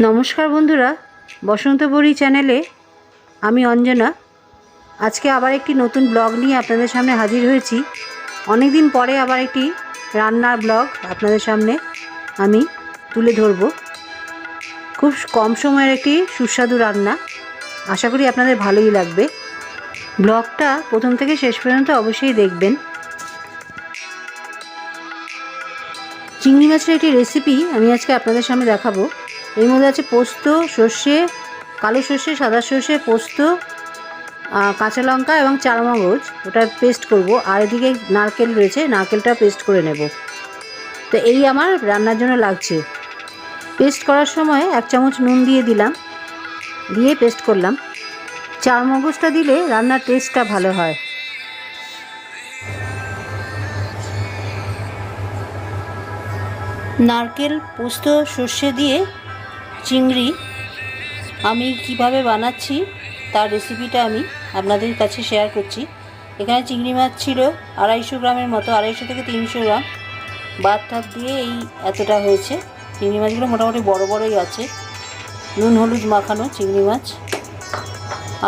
নমস্কার বন্ধুরা, বসন্ত বড়ি চ্যানেলে আমি অঞ্জনা। আজকে আবার একটি নতুন ব্লগ নিয়ে আপনাদের সামনে হাজির হয়েছি। অনেক দিন পরে আবার একটি রান্নার ব্লগ আপনাদের সামনে আমি তুলে ধরব। খুব কম সময়ের একটি সুস্বাদু রান্না। আশা করি আপনাদের ভালোই লাগবে। ব্লগটা প্রথম থেকে শেষ পর্যন্ত অবশ্যই দেখবেন। চিংড়ি মাছের একটি রেসিপি আমি আজকে আপনাদের সামনে দেখাবো। এর মধ্যে আছে পোস্ত, সর্ষে, কালো সর্ষে, সাদা সর্ষে, পোস্ত কাঁচা লঙ্কা এবং চারমগজ। ওটা পেস্ট করব। আর এদিকে নারকেল রয়েছে, নারকেলটা পেস্ট করে নেব। তো এই আমার রান্নার জন্য লাগছে। পেস্ট করার সময় এক চামচ নুন দিয়ে দিলাম। দিয়ে পেস্ট করলাম। চারমগজটা দিলে রান্নার টেস্টটা ভালো হয়। নারকেল, পোস্ত, সর্ষে দিয়ে চিংড়ি আমি কীভাবে বানাচ্ছি তার রেসিপিটা আমি আপনাদের কাছে শেয়ার করছি। এখানে চিংড়ি মাছ ছিল আড়াইশো গ্রামের মতো, আড়াইশো থেকে তিনশো গ্রাম। বাদ টাদ দিয়ে এই এতটা হয়েছে। চিংড়ি মাছগুলো মোটামুটি বড় বড়ই আছে। নুন, হলুদ মাখানো চিংড়ি মাছ।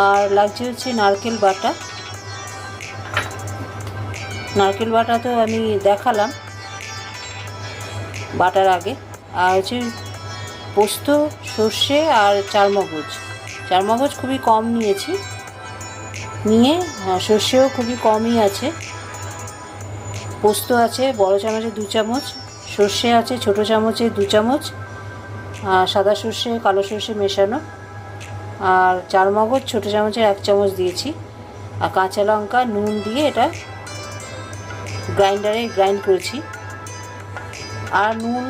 আর লাগছে হচ্ছে নারকেল বাটা। নারকেল বাটা তো আমি দেখালাম বাটার আগে। আর হচ্ছে পোস্ত সর্ষে আর চারমগজ। চারমগজ খুবই কম নিয়েছি। নিয়ে হ্যাঁ, সর্ষেও খুবই কমই আছে। পোস্ত আছে বড় চামচে দু চামচ সর্ষে আছে ছোট চামচে দু চামচ আর সাদা সর্ষে কালো সর্ষে মেশানো। আর চারমগজ ছোট চামচের এক চামচ দিয়েছি। আর কাঁচা লঙ্কা নুন দিয়ে এটা গ্রাইন্ডারে গ্রাইন্ড করেছি। আর নুন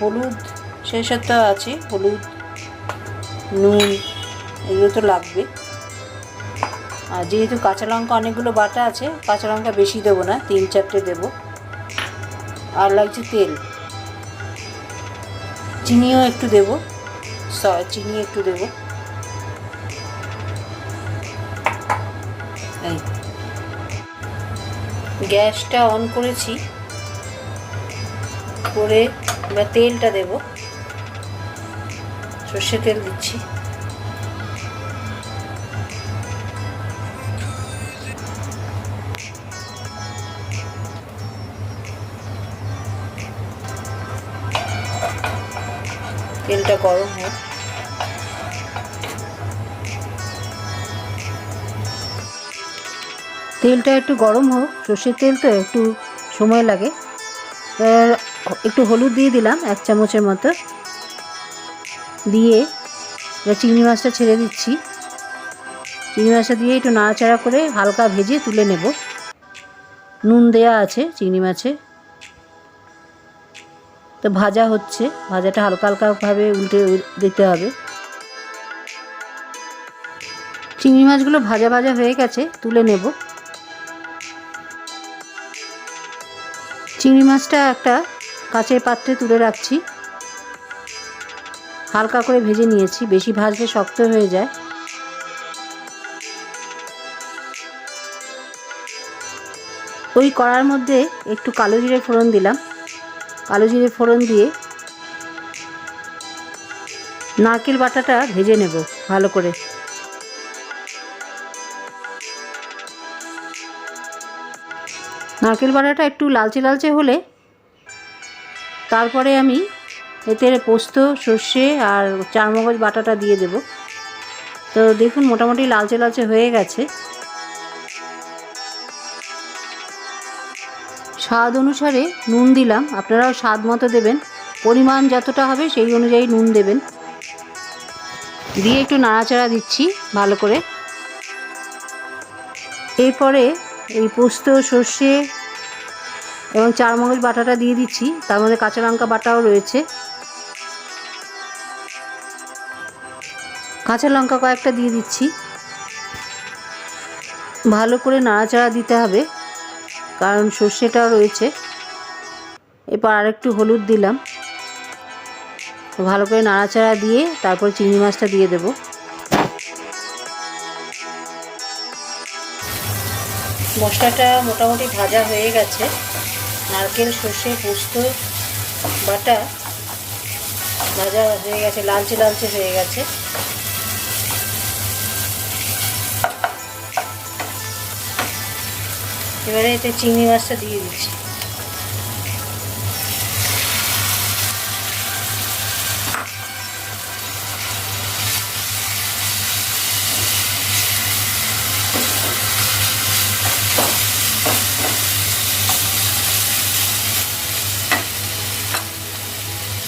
হলুদ সেই তো আছে, হলুদ, নুন, এগুলো তো লাগবে আর যেহেতু কাঁচা লঙ্কা অনেকগুলো বাটা আছে, কাঁচা লঙ্কা বেশি দেবো না, তিন চারটে দেবো। আর লাগছে তেল। চিনিও একটু দেবো। স- চিনি একটু দেবো। গ্যাসটা অন করেছি। করে এবার তেলটা দেব। সর্ষে তেল দিচ্ছি। তেলটা গরম হোক তেলটা একটু গরম হোক সর্ষের তেল তো একটু সময় লাগে। একটু হলুদ দিয়ে দিলাম, এক চামচের মতো। দিয়ে এবার চিংড়ি মাছটা ছেড়ে দিচ্ছি। চিংড়ি মাছটা দিয়ে একটু নাড়াচাড়া করে হালকা ভেজে তুলে নেব। নুন দেয়া আছে চিংড়ি মাছে। তো ভাজা হচ্ছে। ভাজাটা হালকা হালকাভাবে উল্টে দিতে হবে। চিংড়ি মাছগুলো ভাজা ভাজা হয়ে গেছে, তুলে নেব। চিংড়ি মাছটা একটা কাঁচের পাত্রে তুলে রাখছি। হালকা করে ভেজে নিয়েছি, বেশি ভাজলে শক্ত হয়ে যায়। ওই কড়ার মধ্যে একটু কালো জিরে ফোড়ন দিলাম। কালো জিরে ফোড়ন দিয়ে নারকেল বাটাটা ভেজে নেব ভালো করে। নারকেল বাটাটা একটু লালচে লালচে হলে তারপরে আমি এতে পোস্ত, সর্ষে আর চারমগজ বাটাটা দিয়ে দেব। তো দেখুন, মোটামুটি লালচে লালচে হয়ে গেছে। স্বাদ অনুসারে নুন দিলাম। আপনারাও স্বাদ মতো দেবেন। পরিমাণ যতটা হবে সেই অনুযায়ী নুন দেবেন। দিয়ে একটু নাড়াচাড়া দিচ্ছি ভালো করে। এরপরে এই পোস্ত, সর্ষে এবং চারমগজ বাটাটা দিয়ে দিচ্ছি। তার মধ্যে কাঁচা লঙ্কা বাটাও রয়েছে। কাঁচা লঙ্কা কয়েকটা দিয়ে দিচ্ছি। ভালো করে নাড়াচাড়া দিতে হবে, কারণ সর্ষেটাও রয়েছে। এরপর আরেকটু হলুদ দিলাম। ভালো করে নাড়াচাড়া দিয়ে তারপর চিংড়ি মাছটা দিয়ে দেবো। মশলাটা মোটামুটি ভাজা হয়ে গেছে। নারকেল, সর্ষে, পোস্ত, বাটা ভাজা হয়ে গেছে, লালচে লালচে হয়ে গেছে। এবারে এতে চিংড়ি মাছটা দিয়ে দিচ্ছি।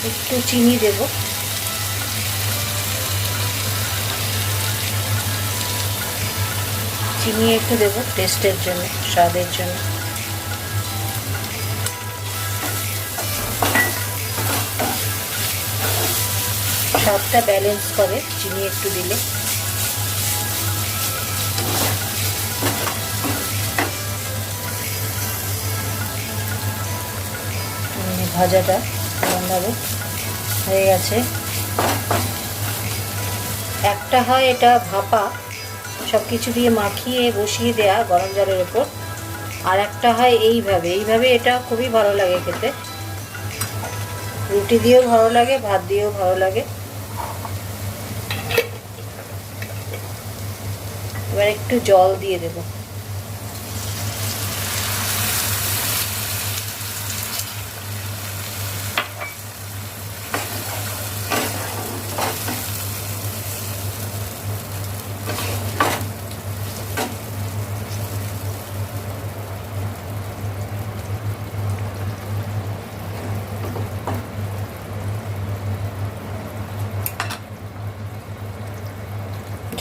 একটু চিনি দেব। চিনি একটু দেব টেস্টের জন্য, স্বাদের জন্য। স্বাদটা ব্যালেন্স করে, চিনি একটু দিলে। ভাজাটা এরকমভাবে হয়ে গেছে। একটা হয় এটা ভাপা সব কিছু দিয়ে মাখিয়ে বসিয়ে দেয়া গরম জলের ওপর আর একটা হয় এইভাবে। এইভাবে এটা খুবই ভালো লাগে খেতে। রুটি দিয়েও ভালো লাগে, ভাত দিয়েও ভালো লাগে। এবার একটু জল দিয়ে দেবো।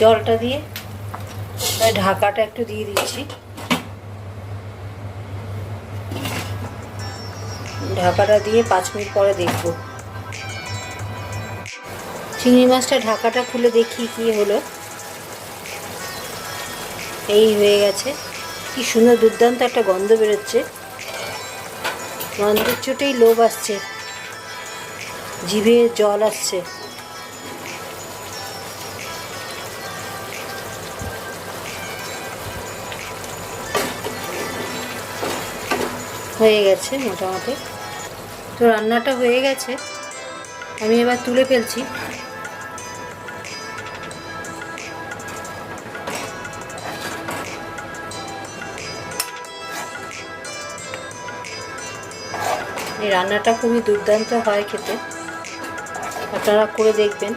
জলটা দিয়ে ঢাকাটা একটু দিয়ে দিচ্ছি। ঢাকাটা দিয়ে পাঁচ মিনিট পরে দেখব। চিংড়ি মাছটা ঢাকাটা খুলে দেখি কি হলো। এই হয়ে গেছে। কি সুন্দর দুর্দান্ত একটা গন্ধ বেরোচ্ছে। গন্ধের চোটেই লোভ আসছে। জিভে জল আসছে। হয়ে গেছে মোটামুটি। তো রান্নাটা হয়ে গেছে। আমি এবার তুলে ফেলছি। এই রান্নাটা খুবই দুর্দান্ত হয় খেতে। আপনারা করে দেখবেন।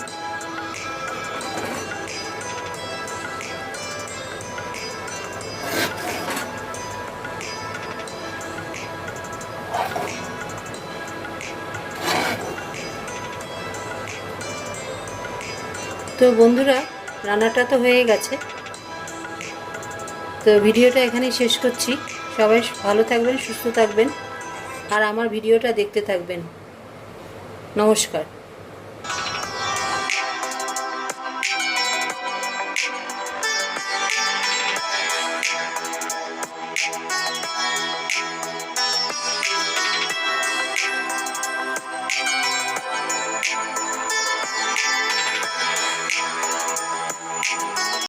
তো বন্ধুরা, রান্নাটা তো হয়ে গেছে। তো ভিডিওটা এখানেই শেষ করছি। সবাই ভালো থাকবেন, সুস্থ থাকবেন। আর আমার ভিডিওটা দেখতে থাকবেন। নমস্কার।